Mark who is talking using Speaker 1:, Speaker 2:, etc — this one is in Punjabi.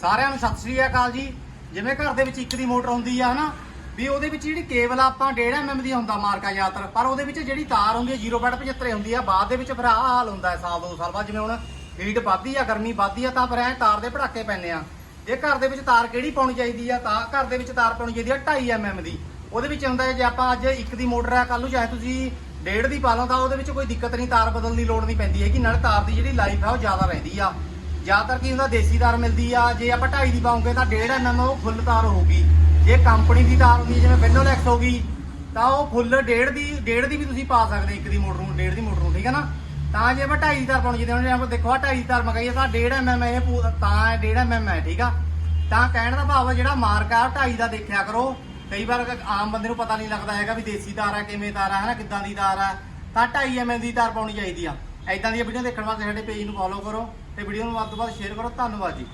Speaker 1: ਸਾਰਿਆਂ ਨੂੰ ਸਤਿ ਸ੍ਰੀ ਅਕਾਲ ਜੀ। ਜਿਵੇਂ ਘਰ ਦੇ ਵਿੱਚ ਇੱਕ ਦੀ ਮੋਟਰ ਹੁੰਦੀ ਆ, ਹਨਾ? ਵੀ ਉਹਦੇ ਵਿੱਚ ਜਿਹੜੀ ਕੇਬਲ ਆਪਾਂ 1.5 mm ਦੀ ਹੁੰਦਾ ਮਾਰਕਾ ਜ਼ਿਆਦਾਤਰ ਪਰ ਉਹਦੇ ਵਿੱਚ ਜਿਹੜੀ ਤਾਰ ਹੁੰਦੀ ਹੈ 0.75 ਹੁੰਦੀ ਆ, ਬਾਅਦ ਦੇ ਵਿੱਚ ਫਿਰ ਆਹ ਹਾਲ ਹੁੰਦਾ ਹੈ ਸਾਲ ਦੋ ਸਾਲ ਬਾਅਦ। ਜਿਵੇਂ ਹੁਣ ਹੀਟ ਵੱਧਦੀ ਆ, ਗਰਮੀ ਵੱਧਦੀ ਆ, ਤਾਂ ਫਿਰ ਐ ਤਾਰ ਦੇ ਪੜਾਕੇ ਪੈਂਦੇ ਆ। ਇਹ ਘਰ ਦੇ ਵਿੱਚ ਤਾਰ ਕਿਹੜੀ ਪਾਉਣੀ ਚਾਹੀਦੀ ਆ, ਤਾਂ ਘਰ ਦੇ ਵਿੱਚ ਤਾਰ ਪਾਉਣੀ ਚਾਹੀਦੀ ਆ 2.5 mm ਦੀ। ਉਹਦੇ ਵਿੱਚ ਹੁੰਦਾ ਜੇ ਆਪਾਂ ਅੱਜ ਇੱਕ ਦੀ ਮੋਟਰ ਆ ਕੱਲ ਨੂੰ ਚਾਹੇ ਤੁਸੀਂ ਡੇਢ ਦੀ ਪਾ ਲਓ, ਤਾਂ ਉਹਦੇ ਵਿੱਚ ਕੋਈ ਦਿੱਕਤ ਨਹੀਂ, ਤਾਰ ਬਦਲਣ ਦੀ ਲੋੜ ਨਹੀਂ ਪੈਂਦੀ ਹੈਗੀ। ਨਾਲ ਤਾਰ ਦੀ ਜਿਹੜੀ ਲਾਈਫ ਆ, ਉਹ ਜ਼ਿਆਦਾ ਰਹਿੰਦੀ ਆ। ਜ਼ਿਆਦਾਤਰ ਕੀ ਹੁੰਦਾ, ਦੇਸੀ ਤਾਰ ਮਿਲਦੀ ਆ, ਜੇ ਆਪਾਂ 2.5 ਦੀ ਪਾਉਂਗੇ ਤਾਂ 1.5 mm ਉਹ ਫੁੱਲ ਤਾਰ ਹੋਊਗੀ। ਜੇ ਕੰਪਨੀ ਦੀ ਤਾਰ ਹੁੰਦੀ ਹੈ ਜਿਵੇਂ ਬੈਨੋਲੈਕਸ ਹੋ ਗਈ, ਤਾਂ ਉਹ ਫੁੱਲ 1.5 ਦੀ 1.5 ਦੀ ਵੀ ਤੁਸੀਂ ਪਾ ਸਕਦੇ ਇੱਕ ਦੀ ਮੋਟਰ ਨੂੰ 1.5 ਦੀ ਮੋਟਰ ਨੂੰ, ਠੀਕ ਹੈ ਨਾ? ਤਾਂ ਜੇ ਆਪਾਂ 2.5 ਦੀ ਤਾਰ ਪਾਉਣੀ ਜਿਹਦੇ ਆਪਾਂ ਦੇਖੋ ਆਹ 2.5 ਦੀ ਤਾਰ ਮਗਾਈ ਤਾਂ 1.5 mm ਇਹ ਪੂ- ਤਾਂ 1.5 mm ਹੈ, ਠੀਕ ਆ? ਤਾਂ ਕਹਿਣ ਦਾ ਭਾਵ ਆ, ਜਿਹੜਾ ਮਾਰਕ ਆ 2.5 ਦਾ ਦੇਖਿਆ ਕਰੋ। ਕਈ ਵਾਰ ਆਮ ਬੰਦੇ ਨੂੰ ਪਤਾ ਨਹੀਂ ਲੱਗਦਾ ਹੈਗਾ ਵੀ ਦੇਸੀ ਤਾਰ ਆ, ਕਿਵੇਂ ਤਾਰ ਆ ਨਾ ਕਿੱਦਾਂ ਦੀ ਤਾਰ ਆ, ਤਾਂ 2.5 mm ਦੀ ਤਾਰ ਪਾਉਣੀ ਚਾਹੀਦੀ ਆ। ਐਦਾਂ ਦੀਆਂ ਵੀਡੀਓ ਦੇਖਣ ਵਾਸਤੇ ਸਾਡੇ ਪੇਜ ਨੂੰ ਫੋਲੋ ਕਰੋ ਤੇ ਵੀਡੀਓ ਨੂੰ ਵੱਧ ਤੋਂ ਵੱਧ ਸ਼ੇਅਰ ਕਰੋ। ਧੰਨਵਾਦ ਜੀ।